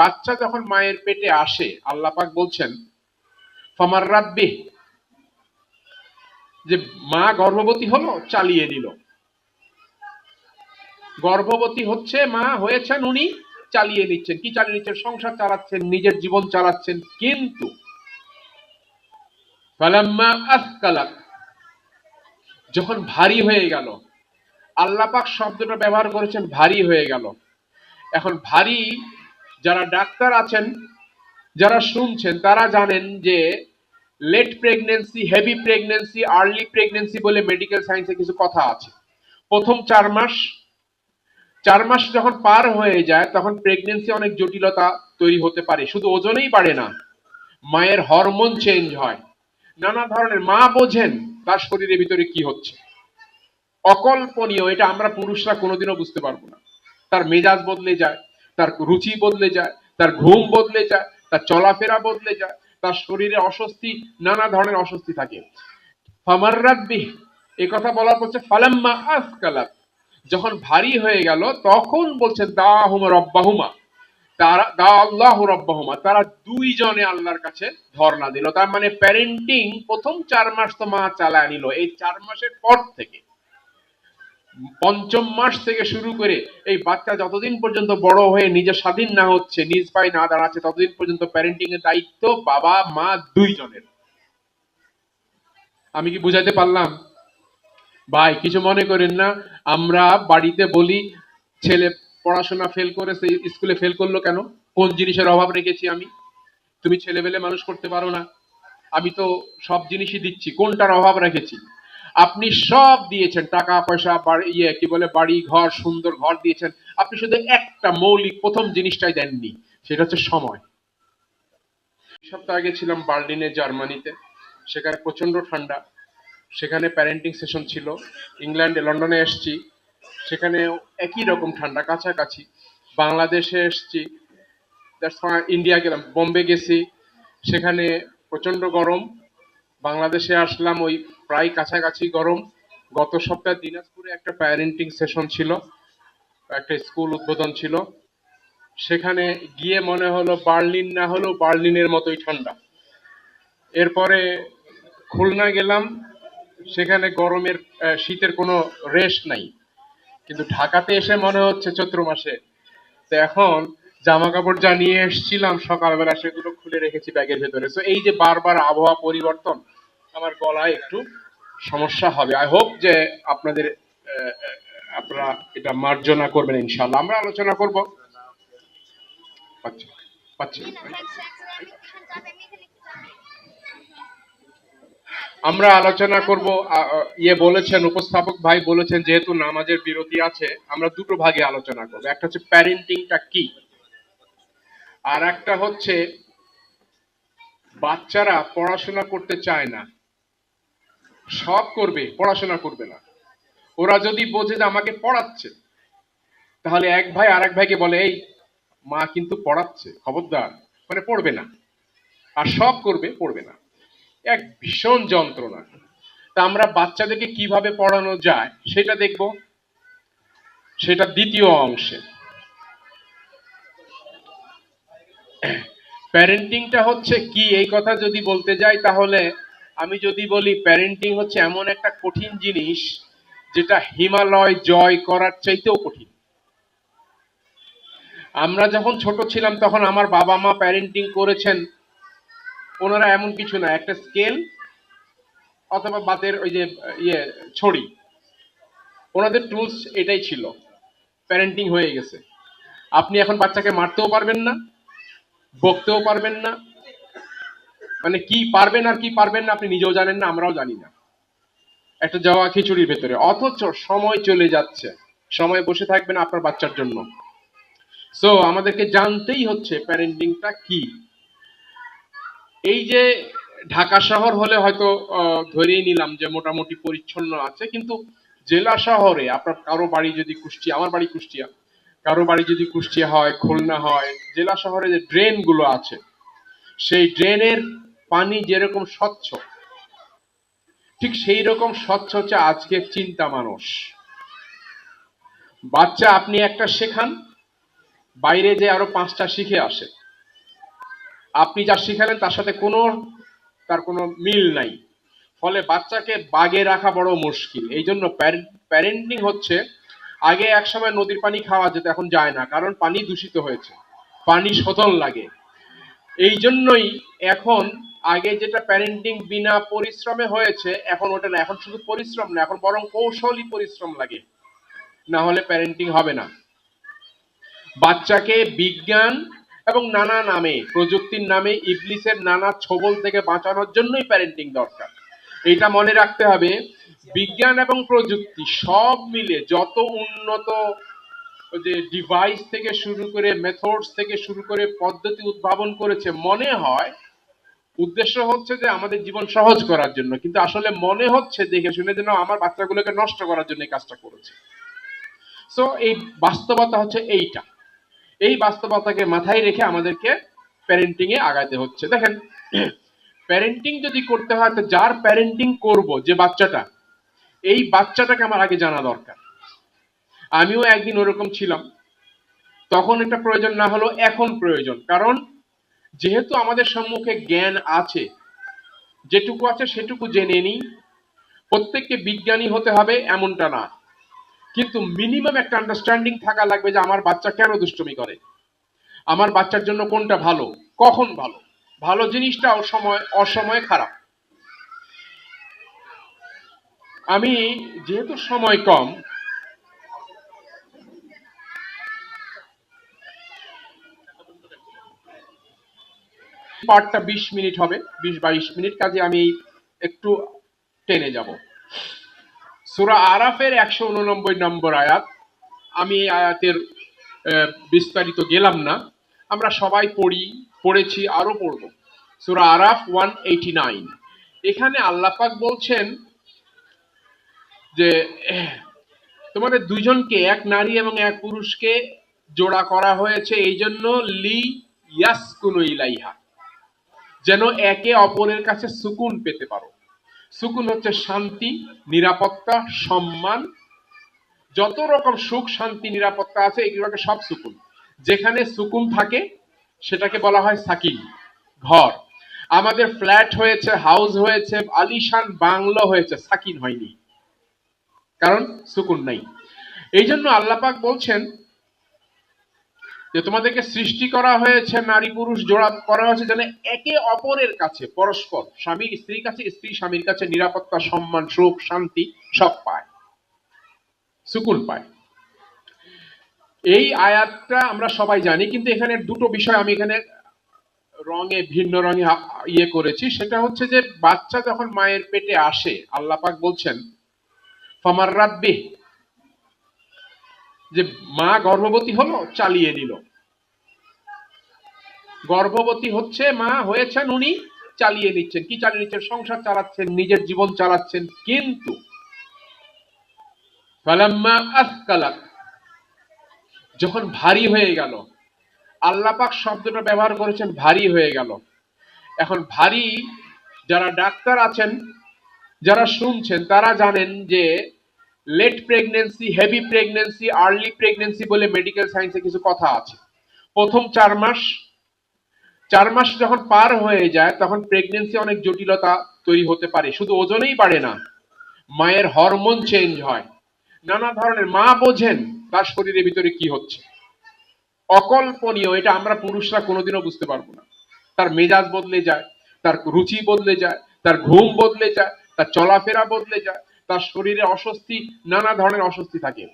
বাচ্চা যখন মায়ের পেটে আসে, আল্লাহ পাক বলছেন, ফামার রাব্বি যে মা গর্ভবতী হলো, চালিয়ে নিল। গর্ভবতী হচ্ছে মা হয়েছেন উনি, চালিয়ে নিচ্ছেন। কি চালিয়ে নিচ্ছেন? সংসার চালাচ্ছেন, নিজের জীবন চালাচ্ছেন, কিন্তু যখন ভারী হয়ে গেল আল্লাপাক শব্দটা ব্যবহার করেছেন ভারী হয়ে গেল। এখন ভারী যারা ডাক্তার আছেন, যারা শুনছেন, তারা জানেন যে late pregnancy heavy pregnancy early pregnancy বলে মেডিকেল সায়েন্সে কিছু কথা আছে। প্রথম চার মাস চার মাস যখন পার হয়ে যায়, তখন প্রেগনেন্সি অনেক জটিলতা তৈরি হতে পারে। শুধু ওজনেই বাড়ে না, মায়ের হরমোন চেঞ্জ হয়। নানা ধরনের মা বোঝেন তার শরীরের ভিতরে কি হচ্ছে। অকল্পনীয়, এটা আমরা পুরুষরা কোনোদিনও বুঝতে পারব না। তার মেজাজ বদলে যায়। তার রুচি বদলে যায়, তার ঘুম বদলে যায়, তার চলাফেরা বদলে যায়, তার শরীরে অস্বস্তি, নানা ধরনের অস্বস্তি থাকে। এ কথা বলার হচ্ছে ফালাম্মা আসকালাত, যখন ভারী হয়ে গেল, তখন বলছে দাহুমা রব্বাহুমা, তারা, দা আল্লাহ রব্বাহুমা, তারা দুইজনে আল্লাহর কাছে ধর্ণা দিল। তার মানে প্যারেন্টিং প্রথম চার মাস তো মা চালায় নিল, এই চার মাসের পর থেকে। পঞ্চম মাস থেকে শুরু করে এই বাচ্চা যতদিন পর্যন্ত বড় হয়ে নিজে স্বাধীন না হচ্ছে, নিজ পায়ে না দাঁড়াচ্ছে, ততদিন পর্যন্ত প্যারেন্টিং এর দায়িত্ব বাবা, মা দুইজনের। আমি কি বুঝাতে পারলাম? ভাই, কিছু মনে করেন না, আমরা বাড়িতে বলি, ছেলে পড়াশোনা ফেল করেছে, স্কুলে ফেল করল কেন? কোন জিনিসের অভাব রেখেছি আমি? তুমি ছেলেবেলে মানুষ করতে পারো না। আমি তো সব জিনিসই দিচ্ছি, কোনটার অভাব রেখেছি? আপনি সব দিয়েছেন, টাকা, পয়সা ইয়ে কি বলে, বাড়ি, ঘর, সুন্দর ঘর দিয়েছেন। আপনি শুধু একটা মৌলিক প্রথম জিনিসটাই দেননি, সেটা হচ্ছে সময়। সপ্তাহ আগে ছিলাম বার্লিনে, জার্মানিতে। সেখানে প্রচণ্ড ঠান্ডা। সেখানে প্যারেন্টিং সেশন ছিল। ইংল্যান্ডে, লন্ডনে এসছি। সেখানে একই রকম ঠান্ডা, কাছাকাছি। বাংলাদেশে এসছি। ইন্ডিয়া গেলাম। বোম্বে গেছি। সেখানে প্রচণ্ড গরম। বাংলাদেশে আসলাম ওই প্রায় কাছাকাছি গরম। গত সপ্তাহে দিনাজপুরে একটা প্যারেন্টিং সেশন ছিল, একটা স্কুল উদ্বোধন ছিল। সেখানে গিয়ে মনে হলো বার্লিন না হলেও বার্লিনের মতোই ঠান্ডা। এরপরে খুলনা গেলাম, সেখানে গরমের শীতের কোনো রেস্ট নাই। কিন্তু ঢাকাতে এসে মনে হচ্ছে চৈত্র মাসে। তো এখন জামা কাপড় যা নিয়ে এসেছিলাম, সকালবেলা সেগুলো খুলে রেখেছি ব্যাগের ভেতরে। তো এই যে বারবার আবহাওয়া পরিবর্তন, আমার গলায় একটু সমস্যা হবে। আই হোপ যে আপনাদের আপনারা এটা মার্জনা করবেন ইনশাল্লাহ আমরা আলোচনা করব। আমরা আলোচনা করব ইয়ে বলেছেন, উপস্থাপক ভাই বলেছেন, যেহেতু নামাজের বিরতি আছে, আমরা দুটো ভাগে আলোচনা করব। একটা হচ্ছে প্যারেন্টিংটা কি? আর একটা হচ্ছে, বাচ্চারা পড়াশোনা করতে চায় না। সব করবে, পড়াশোনা করবে না। ওরা যদি বোঝে যে আমাকে পড়াচ্ছে, তাহলে এক ভাই আর এক ভাইকে বলে, এই, মা কিন্তু পড়াচ্ছে, খবরদার। মানে পড়বে না। আর সব করবে, পড়বে না। এক ভীষণ যন্ত্রণা। তা আমরা বাচ্চাদেরকে কীভাবে পড়ানো যায়, সেটা দেখব। সেটা দ্বিতীয় অংশে। প্যারেন্টিংটা হচ্ছে কি? এই কথা যদি বলতে যাই তাহলে আমি যদি বলি প্যারেন্টিং হচ্ছে এমন একটা কঠিন জিনিস যেটা হিমালয় জয় করার চাইতেও কঠিন। আমরা যখন ছোট ছিলাম তখন আমার বাবা মা প্যারেন্টিং করেছেন, ওনারা এমন কিছু না, একটা স্কেল অথবা বাতের ওই যে ইয়ে ছড়ি। ওনাদের টুলস এটাই ছিল প্যারেন্টিং হয়ে গেছে। আপনি এখন বাচ্চাকে মারতেও পারবেন না বকতেও পারবেন না। মানে কি পারবেন আর কি পারবেন না আপনি নিজেও জানেন না, আমরাও জানি না। একটা জওয়া খিচুড়ির ভেতরে। অথচ সময় চলে যাচ্ছে। সময় বসে থাকবেন আপনার বাচ্চার জন্য। সো আমাদেরকে জানতেই হচ্ছে প্যারেন্টিংটা কি। এই যে ঢাকা শহর হলে হয়তো ধরেই নিলাম যে মোটামুটি পরিচ্ছন্ন আছে, কিন্তু জেলা শহরে আপনার কারও বাড়ি যদি কুষ্টিয়া, আমার বাড়ি কুষ্টিয়া কারও বাড়ি যদি কুষ্টিয়া হয়, খুলনা হয়, জেলা শহরে যে ড্রেনগুলো আছে, সেই ড্রেনের পানি যেরকম স্বচ্ছ, ঠিক সেই রকম স্বচ্ছ হচ্ছে আজকের চিন্তা মানুষ। বাচ্চা আপনি একটা শেখান, বাইরে যে আরও পাঁচটা শিখে আসে। আপনি যা শিখালেন তার সাথে কোনো, তার কোনো মিল নাই। ফলে বাচ্চাকে বাগে রাখা বড় মুশকিল। এই জন্য প্যারেন্টিং হচ্ছে আগে একসময় নদীর পানি খাওয়া যেত, এখন যায় না, কারণ পানি দূষিত হয়েছে। পানি শতল লাগে। এই জন্যই এখন আগে যেটা প্যারেন্টিং বিনা পরিশ্রমে হয়েছে, এখন ওটা না, এখন শুধু পরিশ্রম না, এখন বরং কৌশলী পরিশ্রম লাগে। না হলে প্যারেন্টিং হবে না। বাচ্চাকে বিজ্ঞান এবং নানা নামে, প্রযুক্তির নামে ইবলিসের নানা ছবল থেকে বাঁচানোর জন্যই প্যারেন্টিং দরকার। এটা মনে রাখতে হবে বিজ্ঞান এবং প্রযুক্তি সব মিলে যত উন্নত যে ডিভাইস থেকে শুরু করে মেথডস থেকে শুরু করে পদ্ধতি উদ্ভাবন করেছে মনে হয়, উদ্দেশ্য হচ্ছে যে আমাদের জীবন সহজ করার জন্য। কিন্তু আসলে মনে হচ্ছে, দেখে শুনে যেন আমার বাচ্চাগুলোকে নষ্ট করার জন্য এই কাজটা করেছে। সো এই বাস্তবতা হচ্ছে এইটা। এই বাস্তবতাকে মাথায় রেখে আমাদেরকে প্যারেন্টিং এ আগাতে হচ্ছে। দেখেন প্যারেন্টিং যদি করতে হয়, তো যার প্যারেন্টিং করব যে বাচ্চাটা এই বাচ্চাটাকে আমার আগে জানা দরকার। আমিও একদিন ওরকম ছিলাম। তখন এটা প্রয়োজন না হলো এখন প্রয়োজন। কারণ যেহেতু আমাদের সম্মুখে জ্ঞান আছে, যেটুকু আছে সেটুকু জেনে নিই। প্রত্যেককে বিজ্ঞানী হতে হবে এমনটা না। কিন্তু মিনিমাম একটা আন্ডারস্ট্যান্ডিং থাকা লাগবে যে আমার বাচ্চা কেন দুষ্টুমি করে? আমার বাচ্চার জন্য কোনটা ভালো? কখন ভালো? ভালো জিনিসটা অসময় অসময়ে খারাপ। আমি যেহেতু সময় কম, পার্টটা বিশ মিনিট হবে, বিশ বাইশ মিনিট, কাজে আমি একটু টেনে যাব। সুরা আরাফের একশো উননব্বই নম্বর আয়াত, আমি এই আয়াতের বিস্তারিত গেলাম না, আমরা সবাই পড়ি, পড়েছি, আরও পড়ব। সুরা আরাফ ওয়ান এইটি নাইন। এখানে আল্লাপাক বলছেন যে তোমাদের দুজনকে এক নারী এবং এক পুরুষকে জোড়া করা হয়েছে, এই জন্য লি ইয়াসকুনু ইলাইহা। যেন একে অপরের কাছে সুকুন পেতে পারো। সুকুন হচ্ছে শান্তি, নিরাপত্তা, সম্মান। যত রকম সুখ, শান্তি, নিরাপত্তা আছে এগুলোকে সব সুকুন। যেখানে সুকুন থাকে, সেটাকে বলা হয় সাকিন, ঘর। আমাদের ফ্ল্যাট হয়েছে, হাউস হয়েছে, আলিশান বাংলো হয়েছে, সাকিন হয়নি। কারণ সুকুন নাই। এই জন্য আল্লাপাক বলছেন যে তোমাদেরকে সৃষ্টি করা হয়েছে, নারী পুরুষ জোড়া করা হয়েছে যেন একে অপরের কাছে, পরস্পর, স্বামী, স্ত্রীর কাছে, স্ত্রী, স্বামীর কাছে নিরাপত্তা, সম্মান, সুখ, শান্তি সব পায়। সুকুন পায়। এই আয়াতটা আমরা সবাই জানি, কিন্তু এখানে দুটো বিষয় আমি এখানে রঙে, ভিন্ন রঙে ইয়ে করেছি। সেটা হচ্ছে যে বাচ্চা যখন মায়ের পেটে আসে, আল্লাহ পাক বলছেন ফামার রাব্বি, যে মা গর্ভবতী হলো, চালিয়ে নিল। গর্ভবতী হচ্ছে মা হয়েছেন উনি, চালিয়ে নিচ্ছেন। কি চালিয়ে নিচ্ছেন? সংসার চালাচ্ছেন, নিজের জীবন চালাচ্ছেন, কিন্তু যখন ভারী হয়ে গেল আল্লাপাক শব্দটা ব্যবহার করেছেন ভারী হয়ে গেল। এখন ভারী, যারা ডাক্তার আছেন যারা শুনছেন, তারা জানেন যে late pregnancy heavy pregnancy early pregnancy বলে মেডিকেল সায়েন্সে কিছু কথা আছে। প্রথম চার মাস চার মাস যখন পার হয়ে যায়, তখন প্রেগনেন্সি অনেক জটিলতা তৈরি হতে পারে। শুধু ওজনেই বাড়ে না, মায়ের হরমোন চেঞ্জ হয়। নানা ধরনের মা বোঝেন তার শরীরের ভিতরে কি হচ্ছে। অকল্পনীয়, এটা আমরা পুরুষরা কোনোদিনও বুঝতে পারব না। তার মেজাজ বদলে যায়, তার রুচি বদলে যায়, তার ঘুম বদলে যায় তার চলাফেরা বদলে যায় তার শরীরে অস্বস্তি নানা ধরনের অস্বস্তি থাকে।